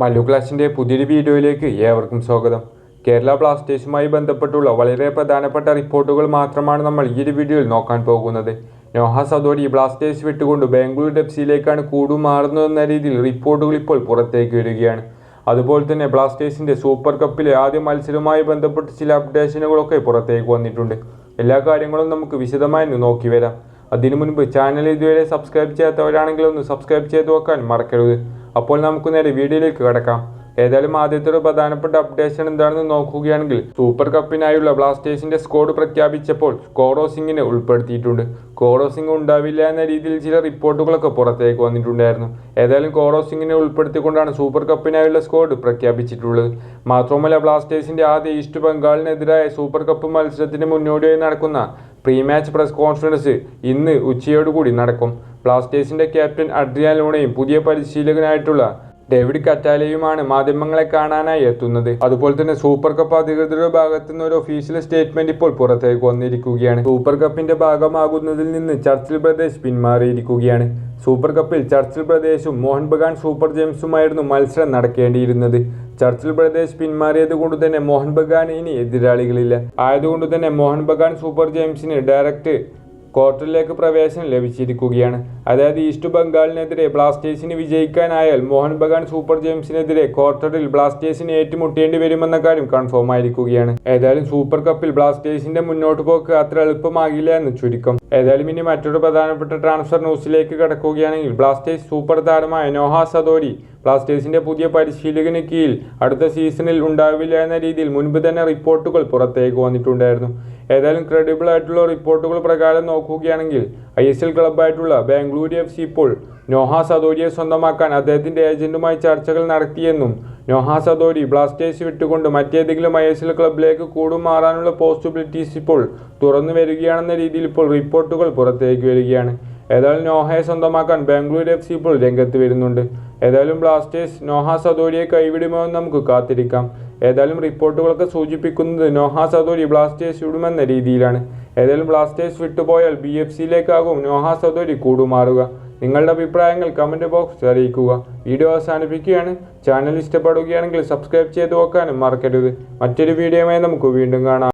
മല്ലു ക്ലാസിന്റെ പുതിയൊരു വീഡിയോയിലേക്ക് ഏവർക്കും സ്വാഗതം. കേരള ബ്ലാസ്റ്റേഴ്സുമായി ബന്ധപ്പെട്ടുള്ള വളരെ പ്രധാനപ്പെട്ട റിപ്പോർട്ടുകൾ മാത്രമാണ് നമ്മൾ ഈ ഒരു വീഡിയോയിൽ നോക്കാൻ പോകുന്നത്. നോഹ സദോടി ബ്ലാസ്റ്റേഴ്സ് വിട്ടുകൊണ്ട് ബാംഗ്ലൂർ ഡെപ്സിയിലേക്കാണ് കൂടുമാറുന്നതെന്ന രീതിയിൽ റിപ്പോർട്ടുകൾ ഇപ്പോൾ പുറത്തേക്ക് വരികയാണ്. അതുപോലെ തന്നെ ബ്ലാസ്റ്റേഴ്സിന്റെ സൂപ്പർ കപ്പിലെ ആദ്യ മത്സരവുമായി ബന്ധപ്പെട്ട് ചില അപ്ഡേഷനുകളൊക്കെ പുറത്തേക്ക് വന്നിട്ടുണ്ട്. എല്ലാ കാര്യങ്ങളും നമുക്ക് വിശദമായി നോക്കി വരാം. അതിനു മുൻപ് ചാനൽ ഇതുവരെ സബ്സ്ക്രൈബ് ചെയ്യാത്തവരാണെങ്കിൽ ഒന്ന് സബ്സ്ക്രൈബ് ചെയ്ത് വെക്കാൻ മറക്കരുത്. അപ്പോൾ നമുക്ക് നേരെ വീഡിയോയിലേക്ക് കടക്കാം. ഏതായാലും ആദ്യത്തെ ഒരു പ്രധാനപ്പെട്ട അപ്ഡേഷൻ എന്താണെന്ന് നോക്കുകയാണെങ്കിൽ സൂപ്പർ കപ്പിനായുള്ള ബ്ലാസ്റ്റേഴ്സിന്റെ സ്കോഡ് പ്രഖ്യാപിച്ചപ്പോൾ കോറോ സിംഗിനെ ഉൾപ്പെടുത്തിയിട്ടുണ്ട്. കോറോ സിംഗ് ഉണ്ടാവില്ല എന്ന രീതിയിൽ ചില റിപ്പോർട്ടുകളൊക്കെ പുറത്തേക്ക് വന്നിട്ടുണ്ടായിരുന്നു. ഏതായാലും കോറോ സിംഗിനെ ഉൾപ്പെടുത്തിക്കൊണ്ടാണ് സൂപ്പർ കപ്പിനായുള്ള സ്കോഡ് പ്രഖ്യാപിച്ചിട്ടുള്ളത്. മാത്രമല്ല ബ്ലാസ്റ്റേഴ്സിന്റെ ആദ്യ ഈസ്റ്റ് ബംഗാളിനെതിരായ സൂപ്പർ കപ്പ് മത്സരത്തിന് മുന്നോടിയായി നടക്കുന്ന പ്രീ മാച്ച് പ്രസ് കോൺഫറൻസ് ഇന്ന് ഉച്ചയോടുകൂടി നടക്കും. ബ്ലാസ്റ്റേഴ്സിന്റെ ക്യാപ്റ്റൻ അഡ്രിയാൻ ലോണയും പുതിയ പരിശീലകനായിട്ടുള്ള ഡേവിഡ് കറ്റാലയുമാണ് മാധ്യമങ്ങളെ കാണാനായി എത്തുന്നത്. അതുപോലെ തന്നെ സൂപ്പർ കപ്പ് അധികൃതരുടെ ഭാഗത്തു നിന്ന് ഒരു ഒഫീഷ്യൽ സ്റ്റേറ്റ്മെന്റ് ഇപ്പോൾ പുറത്തേക്ക് വന്നിരിക്കുകയാണ്. സൂപ്പർ കപ്പിന്റെ ഭാഗമാകുന്നതിൽ നിന്ന് ചർച്ചിൽ പ്രദേശ് പിന്മാറിയിരിക്കുകയാണ്. സൂപ്പർ കപ്പിൽ ചർച്ചിൽ പ്രദേശും മോഹൻ ബഗാൻ സൂപ്പർ ജെയിംസുമായിരുന്നു മത്സരം നടക്കേണ്ടിയിരുന്നത്. ചർച്ചിൽ പ്രദേശ് പിന്മാറിയത് കൊണ്ട് തന്നെ മോഹൻ ബഗാൻ ഇനി എതിരാളികളില്ല. ആയതുകൊണ്ട് തന്നെ മോഹൻ ബഗാൻ സൂപ്പർ ജെയിംസിന് ഡയറക്റ്റ് ക്വാർട്ടറിലേക്ക് പ്രവേശനം ലഭിച്ചിരിക്കുകയാണ്. അതായത് ഈസ്റ്റ് ബംഗാളിനെതിരെ ബ്ലാസ്റ്റേഴ്സിന് വിജയിക്കാനായാൽ മോഹൻ ബഗാൻ സൂപ്പർ ജെയിംസിനെതിരെ ക്വാർട്ടറിൽ ബ്ലാസ്റ്റേഴ്സിന് ഏറ്റുമുട്ടേണ്ടി വരുമെന്ന കാര്യം കൺഫേം ആയിരിക്കുകയാണ്. ഏതായാലും സൂപ്പർ കപ്പിൽ ബ്ലാസ്റ്റേഴ്സിന്റെ മുന്നോട്ട് പോക്ക് അത്ര എളുപ്പമാകില്ല എന്ന് ചുരുക്കം. ഏതായാലും ഇനി മറ്റൊരു പ്രധാനപ്പെട്ട ട്രാൻസ്ഫർ ന്യൂസിലേക്ക് കടക്കുകയാണെങ്കിൽ ബ്ലാസ്റ്റേഴ്സ് സൂപ്പർ താരമായ നോഹ സദോരി ബ്ലാസ്റ്റേഴ്സിന്റെ പുതിയ പരിശീലകന് കീഴിൽ അടുത്ത സീസണിൽ ഉണ്ടാവില്ല എന്ന രീതിയിൽ മുൻപ് തന്നെ റിപ്പോർട്ടുകൾ പുറത്തേക്ക് വന്നിട്ടുണ്ടായിരുന്നു. ഏതായാലും ക്രെഡിബിൾ ആയിട്ടുള്ള റിപ്പോർട്ടുകൾ പ്രകാരം നോക്കുകയാണെങ്കിൽ ഐ എസ് എൽ ക്ലബ്ബായിട്ടുള്ള ബാംഗ്ലൂരു എഫ് സി ഇപ്പോൾ നോഹ സദോരിയെ സ്വന്തമാക്കാൻ അദ്ദേഹത്തിന്റെ ഏജന്റുമായി ചർച്ചകൾ നടത്തിയെന്നും നോഹ സദോരി ബ്ലാസ്റ്റേഴ്സ് വിട്ടുകൊണ്ട് മറ്റേതെങ്കിലും ഐ എസ് എൽ ക്ലബിലേക്ക് കൂടുമാറാനുള്ള പോസിബിലിറ്റീസ് ഇപ്പോൾ തുറന്നു വരികയാണെന്ന രീതിയിൽ ഇപ്പോൾ റിപ്പോർട്ടുകൾ പുറത്തേക്ക് വരികയാണ്. ഏതായാലും നോഹയെ സ്വന്തമാക്കാൻ ബാംഗ്ലൂർ എഫ് സി ഇപ്പോൾ രംഗത്ത് വരുന്നുണ്ട്. ഏതായാലും ബ്ലാസ്റ്റേഴ്സ് നോഹ സദോരിയെ കൈവിടുമോ എന്ന് നമുക്ക് കാത്തിരിക്കാം. ഏതായാലും റിപ്പോർട്ടുകളൊക്കെ സൂചിപ്പിക്കുന്നത് നോഹ സദോരി ബ്ലാസ്റ്റേഴ്സ് വിടുമെന്ന രീതിയിലാണ്. ഏതായാലും ബ്ലാസ്റ്റേഴ്സ് വിട്ടുപോയാൽ ബി എഫ് സിയിലേക്കാകും നോഹ സദോരി കൂടുമാറുക. നിങ്ങളുടെ അഭിപ്രായങ്ങൾ കമന്റ് ബോക്സിൽ അറിയിക്കുക. വീഡിയോ അവസാനിപ്പിക്കുകയാണ്. ചാനൽ ഇഷ്ടപ്പെടുകയാണെങ്കിൽ സബ്സ്ക്രൈബ് ചെയ്ത് നോക്കാനും മറക്കരുത്. മറ്റൊരു വീഡിയോയുമായി നമുക്ക് വീണ്ടും കാണാം.